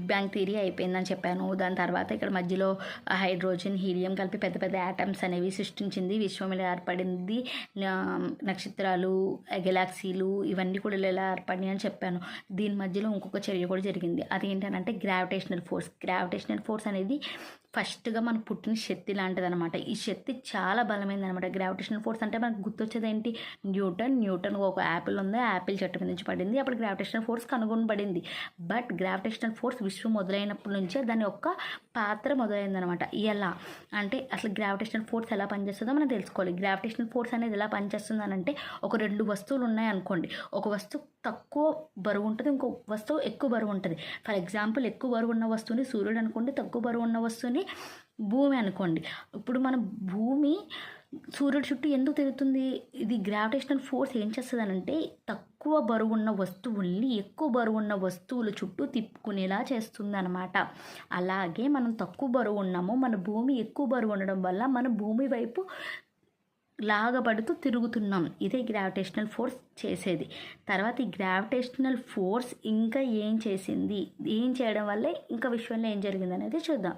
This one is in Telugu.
బ్యాంక్ థియరీ అయిపోయిందని చెప్పాను. దాని తర్వాత ఇక్కడ మధ్యలో హైడ్రోజన్ హీలియం కలిపి పెద్ద పెద్ద యాటమ్స్ అనేవి సృష్టించింది విశ్వం ఇలా ఏర్పడింది. నా- నక్షత్రాలు గెలాక్సీలు ఇవన్నీ కూడా ఇలా ఏర్పడినాయి అని చెప్పాను. దీని మధ్యలో ఇంకొక చర్య కూడా జరిగింది. అదేంటంటే గ్రావిటేషనల్ ఫోర్స్ గ్రావిటేషనల్ ఫోర్స్ అనేది ఫస్ట్గా మనం పుట్టిన శక్తి లాంటిది అనమాట ఈ శక్తి చాలా బలమైనది అనమాట గ్రావిటేషనల్ ఫోర్స్ అంటే మనకు గుర్తొచ్చేది ఏంటి న్యూటన్ న్యూటన్ ఒక యాపిల్ ఉంది యాపిల్ చెట్టు మీద నుంచి పడింది. అప్పుడు గ్రావిటేషనల్ ఫోర్స్ కనుగొనబడింది. బట్ గ్రావిటేషనల్ ఫోర్స్ విశ్వం మొదలైనప్పటి నుంచే దాని యొక్క పాత్ర మొదలైందనమాట ఎలా? అంటే అసలు గ్రావిటేషనల్ ఫోర్స్ ఎలా పనిచేస్తుందో మనం తెలుసుకోవాలి. గ్రావిటేషనల్ ఫోర్స్ అనేది ఎలా పనిచేస్తుంది అని అంటే ఒక రెండు వస్తువులు ఉన్నాయి అనుకోండి. ఒక వస్తువు తక్కువ బరువు ఉంటుంది. ఇంకో వస్తువు ఎక్కువ బరువు ఉంటుంది. ఫర్ ఎగ్జాంపుల్ ఎక్కువ బరువు ఉన్న వస్తువుని సూర్యుడు అనుకోండి. తక్కువ బరువు ఉన్న వస్తువుని భూమి అనుకోండి. ఇప్పుడు మన భూమి సూర్యుడు చుట్టూ ఎందుకు తిరుగుతుంది? ఇది గ్రావిటేషనల్ ఫోర్స్ ఏం చేస్తుందనంటే తక్కువ బరువు ఉన్న వస్తువుల్ని ఎక్కువ బరువు ఉన్న వస్తువుల చుట్టూ తిప్పుకునేలా చేస్తుంది అనమాట అలాగే మనం తక్కువ బరువు ఉన్నాము మన భూమి ఎక్కువ బరువు ఉండడం వల్ల మన భూమి వైపు లాగబడుతూ తిరుగుతున్నాం. ఇదే గ్రావిటేషనల్ ఫోర్స్ చేసేది. తర్వాత ఈ గ్రావిటేషనల్ ఫోర్స్ ఇంకా ఏం చేసింది? ఏం చేయడం వల్ల ఇంకా విశ్వంలో ఏం జరిగింది అనేది చూద్దాం.